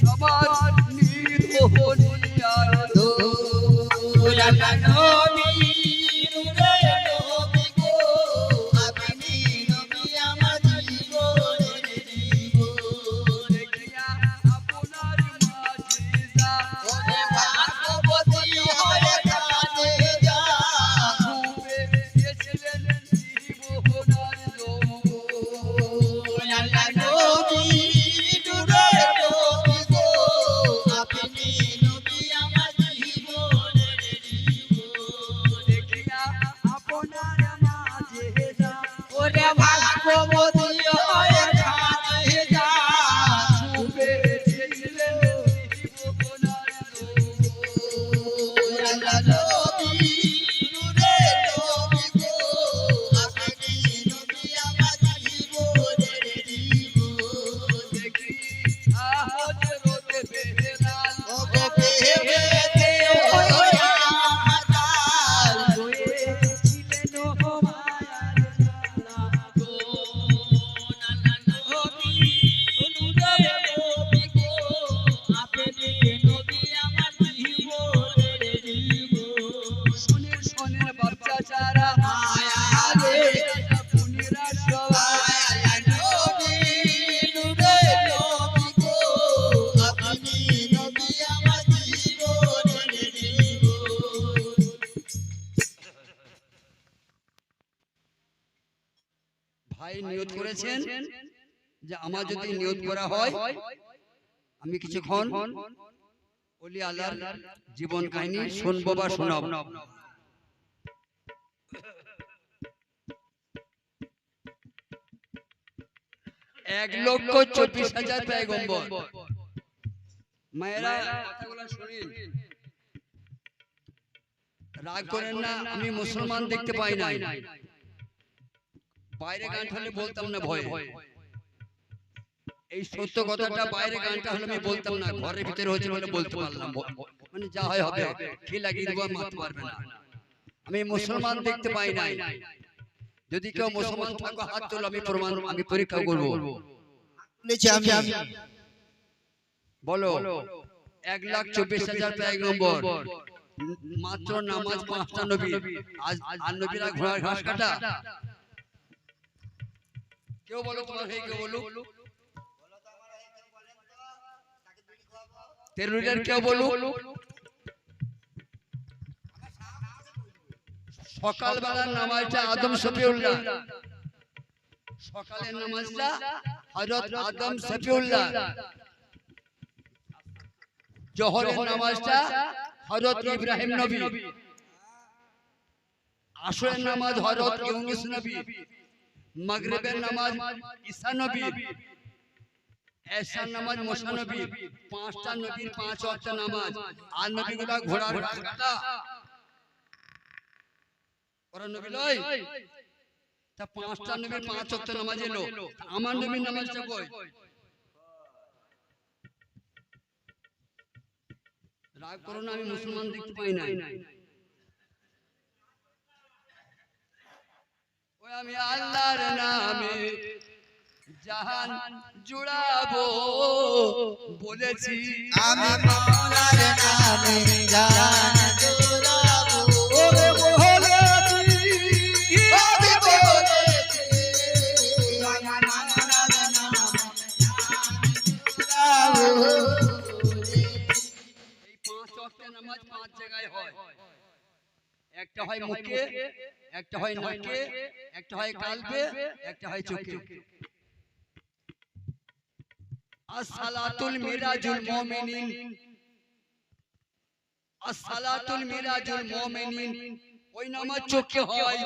সবার নিধনি আর আমার যদি নিয়ত করা হয় আমি কিছুক্ষণ ওলি আল্লাহর জীবন কাহিনী শুনব বা শোনাবো এক লক্ষ চব্বিশ হাজার পেগম্বর মায়েরা কথাগুলো শুনিন। রাগ করেন না আমি মুসলমান দেখতে পাই নাই। বাইরে গান হলে বলতাম না ভয়। এই সত্য কথাটা বাইরে গানটা হলে আমি বলতাম না ঘরের ভিতরে হয়েছে বলে বলতে পারলাম মানে যা হয় হবে কি লাগিয়ে দেবো মারতে পারবে না। আমি মুসলমান দেখতে পাই নাই। যদি কেউ মুসলমান থাকো হাত তোলো আমি প্রমাণ আমি পরীক্ষা করব। বলো এক লাখ চব্বিশ হাজার এক নম্বর মাত্র নামাজ পাঁচটা নবী। আজ আর নবীরা ঘোড়ার ঘাস কাটা। কেউ বলো তোমার হয়ে কেউ বলো তেরুলিয়ার কেউ বলো সকালবেলার নামাজটা আদম শফিউল্লাহ। সকালের নামাজটা হযরত আদম শফিউল্লাহ। জোহরের নামাজটা হযরত ইব্রাহিম নবী। আসরের নামাজ হযরত ইউনূস নবী। মাগরিবের নামাজ ঈসা নবী। এশার নামাজ নবী পাঁচটা নবীর পাঁচ নামাজ। আর নবীগুলা ঘোড়ার ঘাস ওরা নবী লয়? তা পাঁচটা নবীর পাঁচ নামাজ এলো। আমার নবীর নামাজটা কই? রাগ করো না আমি মুসলমান দেখতে পাই নাই। ওই আমি আল্লাহর নামে জাহান জুড়াবো বলেছি। আমি মাওলার নামে জোড়াবো। হয়। একটা হয় মুখে একটা হয় নাকে একটা হয় কালবে একটা হয় চোখে। আসসালাতুল মিরাজুল মুমিনিন। আসসালাতুল মিরাজুল মুমিনিন। ওই নামাজ চোখে হয়।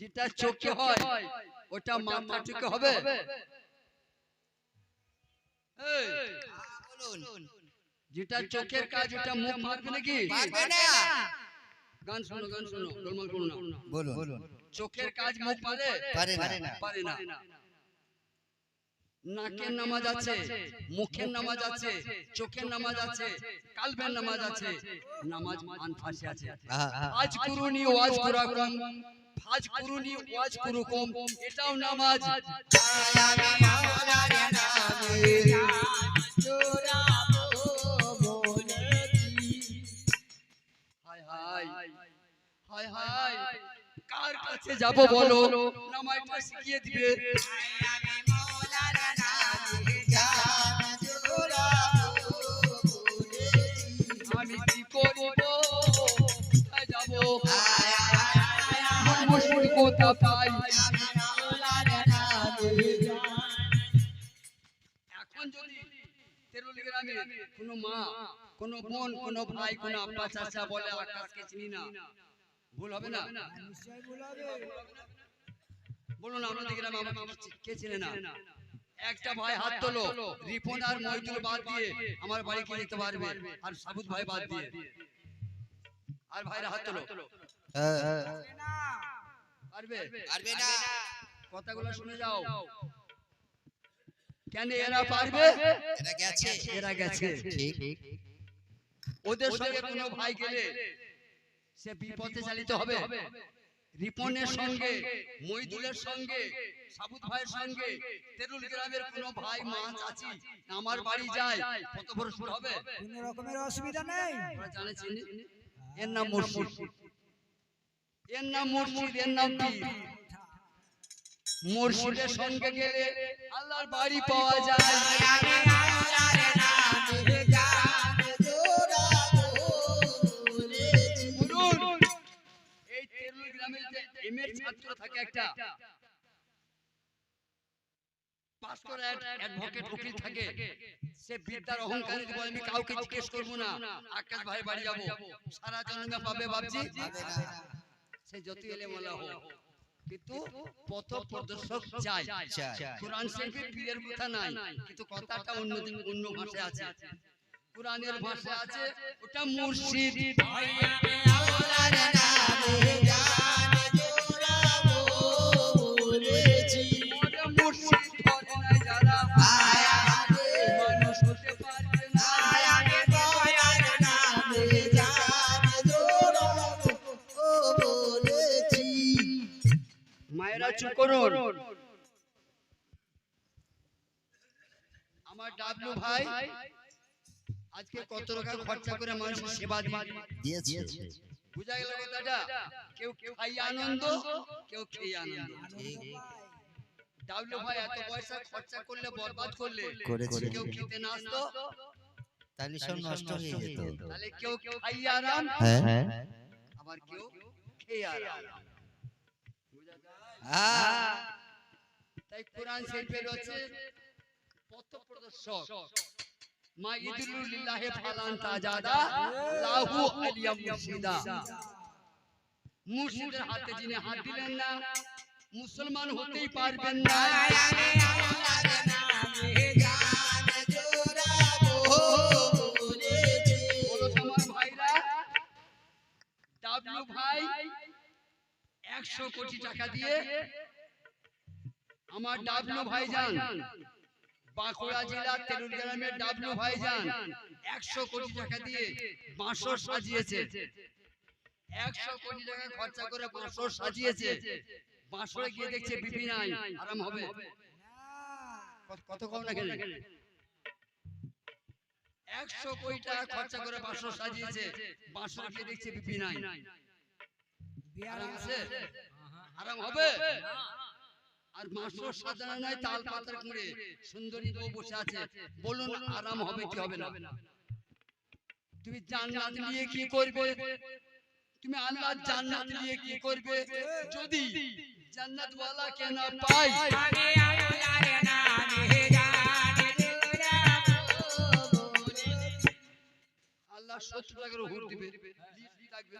যেটা চোখে হয় ওটা মাথা চোখে হবে। এই, যেটা চোখের কাজ ওটা মুখ মারবে নাকি না গান শোনো গান শোনো গোলমাল করো না বলুন চোখের কাজ মুখ পারে পারে না। পারে না নাকের নামাজ আছে মুখের নামাজ আছে চোখের নামাজ আছে কালবের নামাজ আছে নামাজ মান ফাঁসে আছে আজ কুরুনি ওয়াজ কুরাকুম ফাজ কুরুনি ওয়াজ কুরুকুম এটাও নামাজ কাছে যাব বলো নামাজটা শিখিয়ে দিবে। আমি মৌলার নামে গান জোড়াবো বলেছি আমি কি করব? কোথায় যাব? আয় আয় আয় আয় মুশকিল কোথা পাই আমি মৌলার নামে গান এখন যদি তেরুল গ্রামে কোনো মা কোনো বোন কোনো ভাই কোনো আব্বা চাচা বলে আকাশকে চিনি না ভুল হবে না? বলুন আপনাদের গ্রামে আমাকে কে- কে চিনে না? একটা ভাই হাত তোলো রিপন আর মহিদুল বাদ দিয়ে আমার বাড়িকে যেতে পারবে? আর সাবুদ ভাই বাদ দিয়ে। আর ভাইরা হাত তোলো। পারবে? পারবে? না। কথাগুলো শুনে যাও। কেন এরা পারবে? এটা গেছে। এরা গেছে। ঠিক। ওদের সঙ্গে কোনো ভাই গেলে সে বিপদে চালিত হবে। রিপনের সঙ্গে মইদুলের সঙ্গে সাবুত ভাইয়ের সঙ্গে তেরুল গ্রামের কোনো ভাই মা চাচি আমার বাড়ি যায় কত বড় সুর হবে? কোনো রকমের অসুবিধা নেই। তোমরা জানেছেন এর নাম মুর্শিদ এর নাম মুর্শিদ এর নাম পীর। মুর্শিদের সঙ্গে গেলে আল্লাহর বাড়ি পাওয়া যায়। গ্রামে যে এমএর ছাত্র থাকে একটা। পাস করে অ্যাডভোকেট উকিল থাকে। সে বিদ্যার অহংকারে বলে আমি কাউকে জিজ্ঞেস করব না। আকাশ ভাই বাড়ি যাব। সারা জনগণ পাবে ভাবছি সে যত এলে মোলা হোক। কিন্তু পথ প্রদর্শক চাই। কোরআন শরীফে পীরের কথা নাই। কিন্তু কথাটা অন্য অন্য ভাষায় আছে। কোরআনের ভাষায় আছে ওটা মুর্শিদ। মৌলার নামে করুন। আমার ডাবলু ভাই আজকে কত টাকা খরচা করে মানুষের সেবা দিয়েছে দিয়েছে। বুঝা গেল কথাটা? কেউ কেউ খাইয়ে আনন্দ কেউ খেয়ে আনন্দ। ডাবলু ভাই এত পয়সা খরচা করলে বরবাদ করলে করেছে। কেউ খেতে না আসতো তাহলে সব নষ্ট হয়ে যেত। তাহলে কেউ কেউ খাইয়ে আরাম হ্যাঁ? আবার কেউ খেয়ে আরাম? হ্যাঁ। তাই কোরআন শরীফে রয়েছে পথ প্রদর্শক মা ইদুলু ফালান তাজাদা, লাহু আলিয়া মুর্শিদা। মুর্শিদের হাতে যিনি হাত দিলেন না, মুসলমান হতেই পারবেন না। একশো কোটি টাকা দিয়ে আমার ডাবলু ভাইজান বাঁকুড়া জেলা তেরুল গ্রামের ডাবলু ভাইজান একশো কোটি টাকা দিয়ে বাঁশর সাজিয়েছে। একশো কোটি টাকা খরচা করে বাঁশর সাজিয়েছে। বাঁশরে গিয়ে দেখছে বিপি নাই আরাম হবে। কত- কম না কেন একশো কোটি টাকা খরচা করে বাঁশর সাজিয়েছে। বাঁশর গিয়ে দেখছে বিপি নাই আরাম আছে। আরাম হবে? আর বাঁশর সাজানো নয় তাল পাতার কুড়ে। সুন্দরী বউ বসে আছে। বলুন আরাম হবে কি হবে না? তুমি জান্নাত নিয়ে কি করবে? তুমি আল্লাহ জান্নাত নিয়ে কি করবে? যদি জান্নাত ওয়ালা কে না পাই আল্লাহ সত্তর টাকার হুর দিবে লিস্ট রাখবে।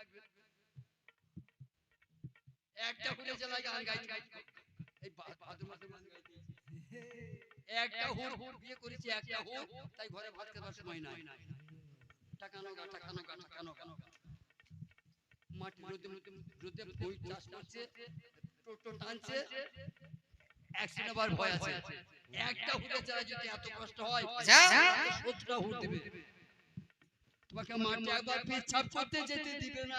একটা হুরে জ্বালায় গান গাইতে। এই ভাদ্র মাসে গান গাইতে। একটা হুর হুর বিয়ে করেছি একটা হুর তাই ঘরে ভাত খাবার সময় নাই। টাকানো গা টাকানো গা টাকানো গা। মাটি রোদে রোদে রোদে বই চাষ করছে। টোটো টানছে। অ্যাক্সিডেন্ট হবার ভয় আছে। একটা হুটে চালা যদি এত কষ্ট হয় আচ্ছা। সত্তরটা হুট দিবে। তোমাকে মাঠে একবার পেছাব করতে যেতে দিবে না।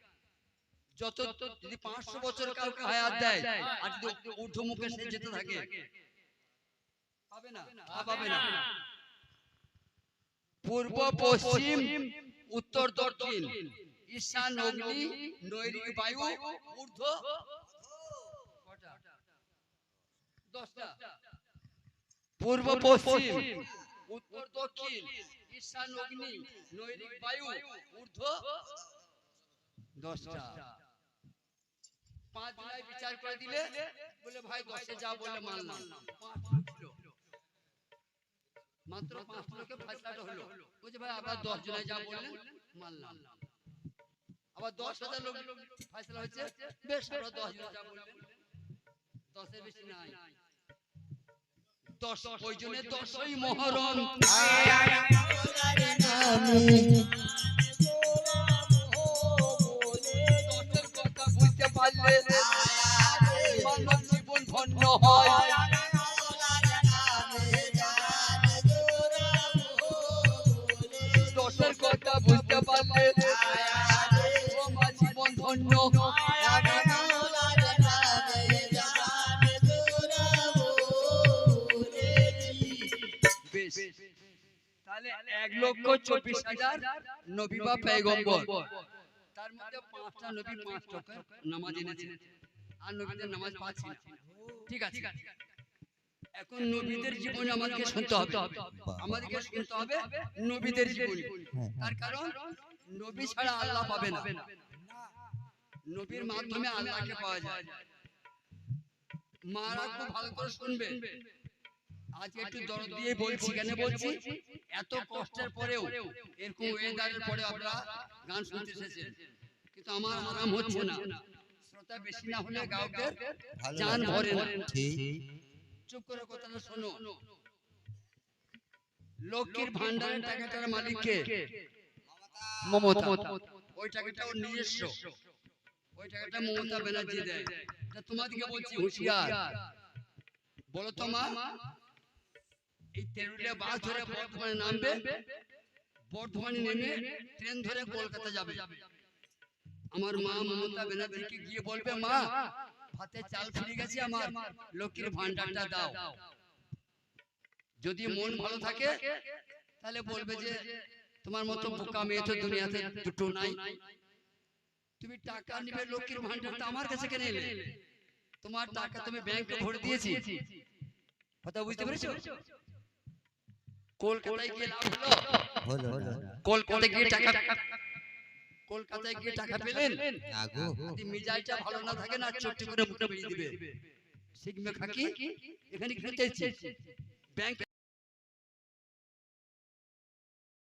যত যদি পাঁচশো বছর কাউকে হায়াত দেয় আর যদি সে যেতে থাকে পাবে না? পাবে না পূর্ব পশ্চিম উত্তর দক্ষিণ। ঈশান অগ্নি নৈরিক বায়ু ঊর্ধ্ব। দশটা। পূর্ব পশ্চিম উত্তর দক্ষিণ। ঈশান অগ্নি নৈরিক বায়ু ঊর্ধ্ব। দশটা। পাঁচ জনায় বিচার করে দিলে বলে ভাই দশে যা বললে মানলাম মাত্র পাঁচ লোকে ফাইসলাটা হলো বলছে ভাই আবার দশ জনায় যা বললেন মানলাম আবার দশ হাজার লোক ফাইসলা হচ্ছে বেশ আমরা দশ জন যা বললেন দশের বেশি নাই দশ ওই জন্য দশই মহরম পারলে মানব জীবন ধন্য হয় দশের কথা বুঝতে পারলে জীবন ধন্য এক লক্ষ চব্বিশ হাজার নবী বা পেগম্বর তার মধ্যে পাঁচটা নবী পাঁচ টাকা নামাজ এনেছে। আর নবীদের নামাজ পাচ্ছি ঠিক আছে। এখন নবীদের জীবনে আমাদেরকে শুনতে হবে। আমাদেরকে শুনতে হবে নবীদের জীবনী। তার কারণ নবী ছাড়া আল্লাহ পাবে না। নবীর মাধ্যমে আল্লাহকে পাওয়া যায়। মারা খুব ভালো করে শুনবে। আজকে একটু দরদ দিয়ে বলছি কেন বলছি এত কষ্টের পরেও এরকম ওয়েদারের পরে আপনারা গান শুনতে এসেছেন কিন্তু আমার আরাম হচ্ছে না। শ্রোতা বেশি না হলে গায়কের জান ভরে না। চুপ করে কথাটা শোনো। লক্ষ্মীর ভান্ডারের টাকাটার মালিককে। মমতা। ওই টাকাটা ওর নিজস্ব। ওই টাকাটা মমতা ব্যানার্জি দেয়। তোমাদেরকে বলছি হুঁশিয়ার। বলো তো মা। এই তেরুলিয়া বাস ধরে বর্ধমানে নামবে। বর্ধমানে নেমে ট্রেন ধরে কলকাতা যাবে। আমার মা মমতা ব্যানার্জিকে গিয়ে বলবে মা হাতে চাল ফিরে গেছে আমার। লক্ষ্মীর ভান্ডারটা দাও। যদি মন ভালো থাকে তাহলে বলবে যে তোমার মতো বোকা মেয়ে তো দুনিয়াতে দুটো নাই। তুমি টাকা নিবে লক্ষ্মীর ভান্ডারটা আমার কাছে কেন এলে? তোমার টাকা তুমি ব্যাংকে ভরে দিয়েছি। কথা বুঝতে পেরেছ? কলকাতায় গিয়ে লাভ হলো। হলো কলকাতায় গিয়ে টাকা কলকাতায় গিয়ে টাকা পেলেন? আগো যদি মিজাইটা ভালো না থাকে না চট্টি করে মুখটা বেরিয়ে দিবে। শিখবে খাকি এখানে খেতে ব্যাংক